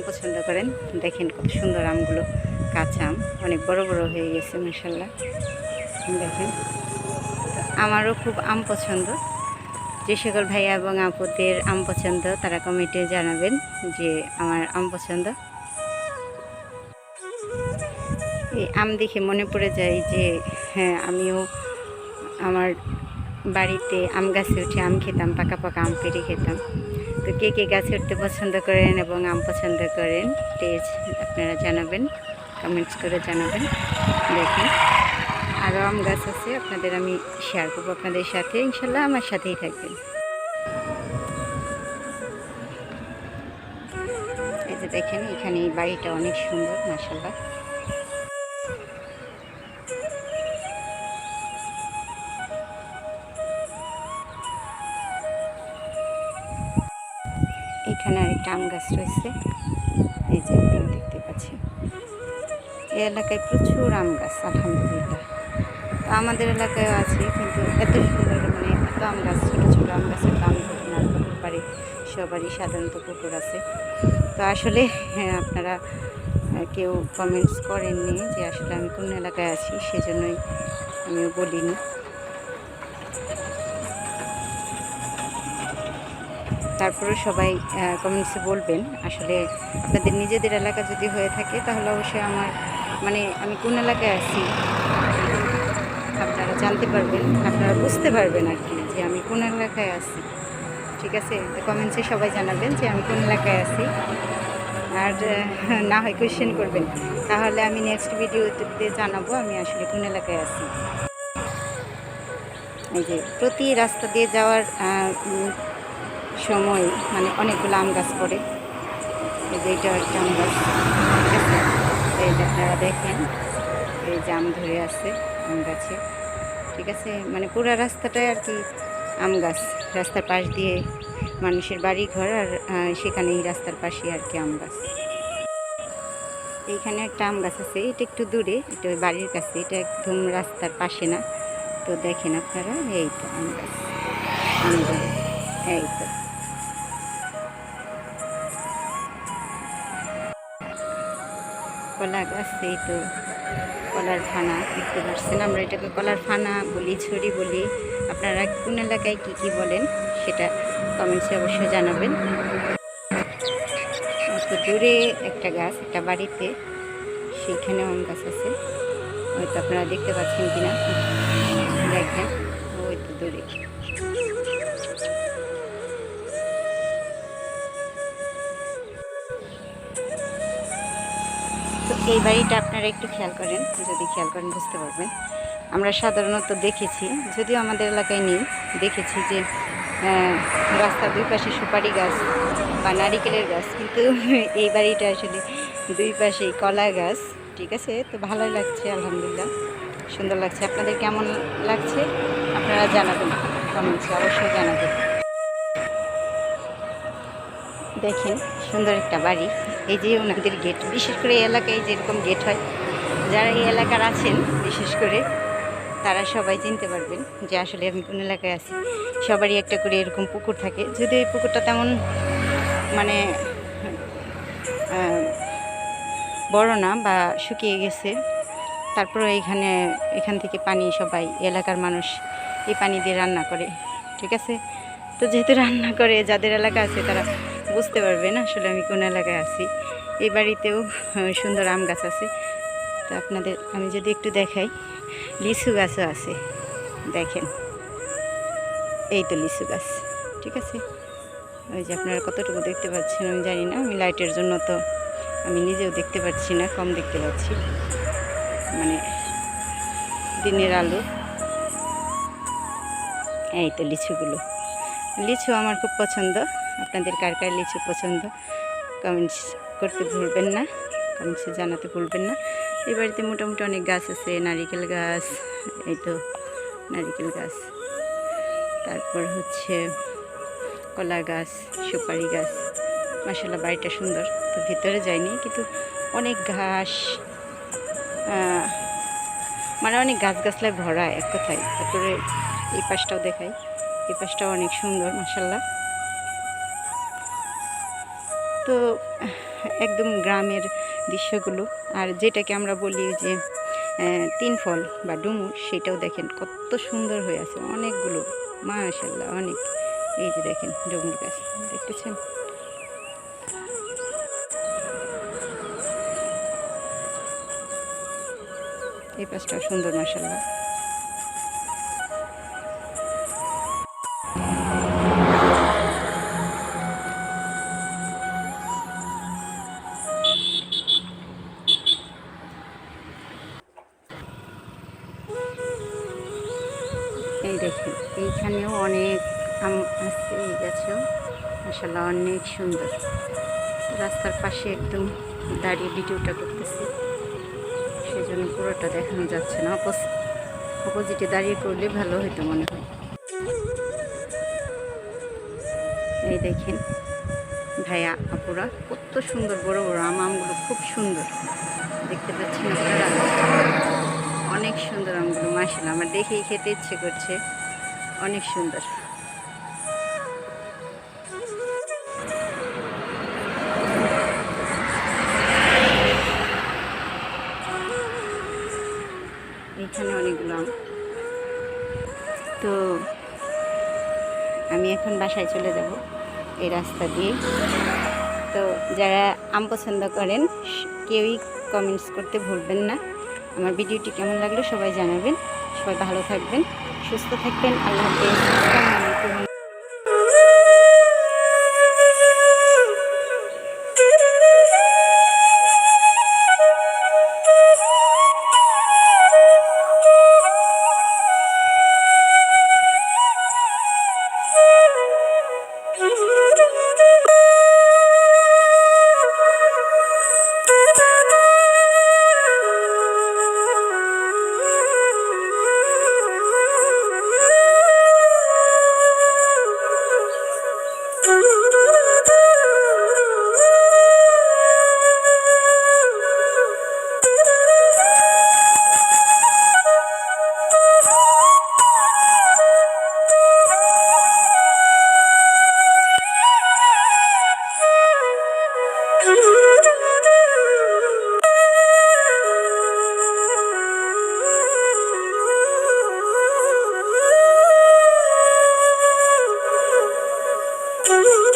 আম পছন্দ করেন। দেখেন কত সুন্দর আমগুলো। কাঁচা আম, অনেক বড় বড় হয়ে গেছে মাসাল্লাহ দেখেন, আমারও খুব আম পছন্দ। যে সকল ভাইয়া এবং আপুদের আম পছন্দ, তারা কমেন্টে জানাবেন যে আমার আম পছন্দ। এই আম দেখে মনে পড়ে যায় যে হ্যাঁ আমিও আমার বাড়িতে আম গাছে উঠে আম খেতাম, পাকা পাকা আম পেড়ে খেতাম। তো কে কে গাছে উঠতে পছন্দ করেন এবং আম পছন্দ করেন প্লিজ আপনারা জানাবেন কমেন্টস করে জানাবেন, দেখেন। আরও আম গাছ আছে, আপনাদের আমি শেয়ার করব আপনাদের সাথে, ইনশাল্লাহ আমার সাথেই থাকবেন। এই যে দেখেন, এখানে বাড়িটা অনেক সুন্দর মাসাল্লাহ আম গাছ রয়েছে। এই যে দেখতে পাচ্ছি। এই এলাকায় প্রচুর আম গাছ আলহামদুলিল্লাহ। তো আমাদের এলাকায়ও আছে কিন্তু এত সুন্দর মানে এত আম গাছ ছোটো ছোটো আম গাছের দাম ধরে না পুকুর সবারই সাধারণত পুকুর আছে। তো আসলে হ্যাঁ, আপনারা কেউ কমেন্টস করেননি যে আসলে আমি কোন এলাকায় আছি সেজন্যই আমিও বলিনি। তারপরে সবাই কমেন্টসে বলবেন, আসলে আপনাদের নিজেদের এলাকা যদি হয়ে থাকে, তাহলে অবশ্যই আমার মানে আমি কোন এলাকায় আছি, আপনারা জানতে পারবেন, আপনারা বুঝতে পারবেন আর কি যে আমি কোন এলাকায় আছি। ঠিক আছে? কমেন্টসে সবাই জানাবেন যে আমি কোন এলাকায় আছি। আর না হয় কোয়েশ্চেন করবেন। তাহলে আমি নেক্সট ভিডিওতে জানাব আমি আসলে কোন এলাকায় আছি। এই যে প্রতি রাস্তা দিয়ে যাওয়ার সময় মানে অনেকগুলো আম গাছ পড়ে। এই যে এটা একটা আম গাছ। ঠিক আছে এই যে আপনারা দেখেন, এই যে আম ধরে আছে আম গাছে। ঠিক আছে? মানে পুরো রাস্তাটাই আর কি আম গাছ। রাস্তার পাশ দিয়ে মানুষের বাড়ি ঘর আর সেখানে এই রাস্তার পাশে আর কি আম গাছ। এইখানে একটা আম গাছ আছে। এটা একটু দূরে, এটা ওই বাড়ির কাছে। এটা একদম রাস্তার পাশে না। তো দেখেন আপনারা, এই তো আম গাছ। আম গাছ। এই তো। কলা গাছ এই তো কলার ফানা দেখতে পাচ্ছেন আমরা এটাকে কলার ফানা বলি, ছড়ি বলি। আপনারা কোন এলাকায় কি কি বলেন সেটা কমেন্টসে অবশ্যই জানাবেন। তো দূরে একটা গাছ, একটা বাড়িতে সেইখানে আম গাছ আছে। হয়তো আপনারা দেখতে পাচ্ছেন কিনা। দেখেন, ওই তো দূরে। এই বাড়িটা আপনারা একটু খেয়াল করেন, যদি খেয়াল করেন বুঝতে পারবেন। আমরা সাধারণত দেখেছি, যদিও আমাদের এলাকায় নেই, দেখেছি যে রাস্তার দুই পাশে সুপারি গাছ বা নারিকেলের গাছ, কিন্তু এই বাড়িটা আসলে দুই পাশে কলা গাছ, ঠিক আছে? তো ভালোই লাগছে, আলহামদুলিল্লাহ। সুন্দর লাগছে। আপনাদের কেমন লাগছে? আপনারা জানাবেন, কমেন্টসে অবশ্যই জানাবেন। দেখেন, সুন্দর একটা বাড়ি। এই যে ওনাদের গেট বিশেষ করে এই এলাকায় যেরকম গেট হয়, যারা এই এলাকার আছেন, বিশেষ করে তারা সবাই চিনতে পারবেন যে আসলে আমি কোন এলাকায় আছি। সবারই একটা করে এরকম পুকুর থাকে। যদি এই পুকুরটা তেমন মানে বড় না বা শুকিয়ে গেছে, তারপরে এখানে, এখান থেকে পানি সবাই, এলাকার মানুষ এই পানি দিয়ে রান্না করে, ঠিক আছে? তো যেহেতু রান্না করে, যাদের এলাকা আছে তারা বুঝতে পারবেন আসলে আমি কোন এলাকায় আছি। এই বাড়িতেও সুন্দর আম গাছ আছে। তো আপনাদের, আমি যদি একটু দেখাই, লিচু গাছও আছে। দেখেন। এই তো লিচু গাছ, ঠিক আছে? ওই যে আপনারা কতটুকু দেখতে পাচ্ছেন আমি জানি না, আমি লাইটের জন্য তো আমি নিজেও দেখতে পাচ্ছি না, কম দেখতে পাচ্ছি। মানে দিনের আলো। এই তো লিচুগুলো। লিচু আমার খুব পছন্দ। আপনাদের কার কার লিচু পছন্দ? কমেন্টস করতে ভুলবেন না। কমেন্টসে জানাতে ভুলবেন না। এই বাড়িতে মোটামুটি অনেক গাছ আছে, নারিকেল গাছ, এই তো নারিকেল গাছ। তারপর হচ্ছে কলা গাছ, সুপারি গাছ। মাসাল্লাহ বাড়িটা সুন্দর। তো ভিতরে যায়নি কিন্তু অনেক ঘাস মানে অনেক গাছগাছলায় ভরা এক কথায়। তারপরে এই পাশটাও দেখাই। এই পাশটাও অনেক সুন্দর মাসাল্লাহ তো, একদম গ্রামের দৃশ্যগুলো। আর যেটাকে আমরা বলি যে তিন ফল বা ডুমুর, সেটাও দেখেন কত সুন্দর হয়ে আছে। অনেকগুলো মাশাল্লাহ অনেক। এই যে দেখেন ডুমুর গাছ, দেখতেছেন? এই পাশটাও সুন্দর মাসাল্লাহ এই দেখেন, এইখানেও অনেক আম আছে, এই গাছেও। মাসাল্লাহ অনেক সুন্দর। রাস্তার পাশে একদম দাঁড়িয়ে ভিডিওটা করতেছি। সেই জন্য পুরোটা দেখানো যাচ্ছে না। অপোজিটে দাঁড়িয়ে করলে ভালো হতো মনে হয়। এই দেখেন, ভাইয়া, আপুরা, কত সুন্দর বড় বড় আম, আমগুলো খুব সুন্দর। দেখতে পাচ্ছেন আপনারা? অনেক সুন্দর আমগুলো মাসাল্লাহ আমার দেখেই খেতে ইচ্ছে করছে। অনেক সুন্দর। এখানে অনেকগুলো তো আমি এখন বাসায় চলে যাব, এই রাস্তা দিয়ে তো যারা আম পছন্দ করেন কেউই কমেন্টস করতে ভুলবেন না। আমার ভিডিওটি কেমন লাগল সবাই জানাবেন। সবাই ভালো থাকবেন সুস্থ থাকবেন। আল্লাহ হাফেজ। Ooh. You.